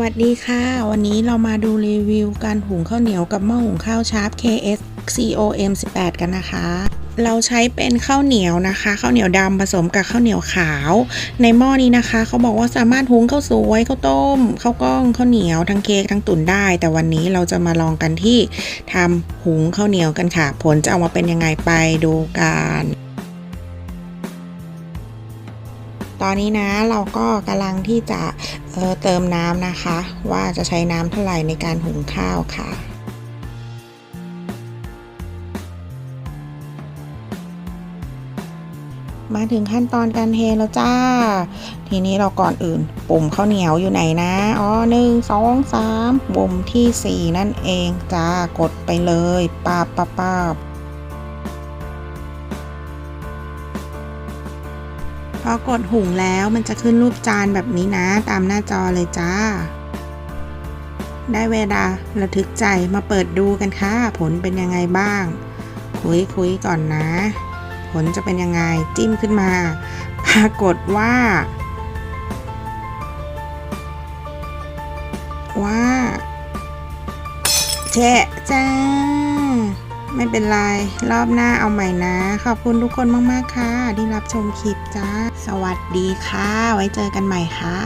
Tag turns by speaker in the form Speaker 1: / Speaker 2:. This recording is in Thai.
Speaker 1: วัสดีค่ะ วันนี้เรามาดูรีวิวการหุงข้าวเหนียวกับหม้อหุงข้าวชาร์ป KS COM 18กันนะคะ เราใช้เป็นข้าวเหนียวนะคะ ข้าวเหนียวดำผสมกับข้าวเหนียวขาว ในหม้อนี้นะคะ เขาบอกว่าสามารถหุงข้าวสวยข้าวต้มข้าวกล้องข้าวเหนียวทั้งเค้กทั้งตุ๋นได้ แต่วันนี้เราจะมาลองกันที่ทำหุงข้าวเหนียวกันค่ะ ผลจะออกมาเป็นยังไงไปดูกัน ตอนนี้นะเราก็กำลังที่จะเเติมน้ำนะคะ ว่าจะใช้น้ำเท่าไหร่ในการหุงข้าวค่ะมาถึงขั้นตอนการเทแล้วจ้า ทีนี้เราก่อนอื่นปุ่มข้าวเหนียวอยู่ไหนนะ อ๋อหนึ่งสองสามปุ่มที่สี่นั่นเองจ้ากดไปเลยปาบปาบปาบ พอกดหุงแล้วมันจะขึ้นรูปจานแบบนี้นะ ตามหน้าจอเลยจ้า ได้เวลาระทึกใจมาเปิดดูกันค่ะ ผลเป็นยังไงบ้าง คุยคุยก่อนนะ ผลจะเป็นยังไงจิ้มขึ้นมา ปรากฏว่า ว่าแชะจ้า ไม่เป็นไร รอบหน้าเอาใหม่นะ ขอบคุณทุกคนมาก ๆ ค่ะ ที่รับชมคลิปจ้า สวัสดีค่ะ ไว้เจอกันใหม่ค่ะ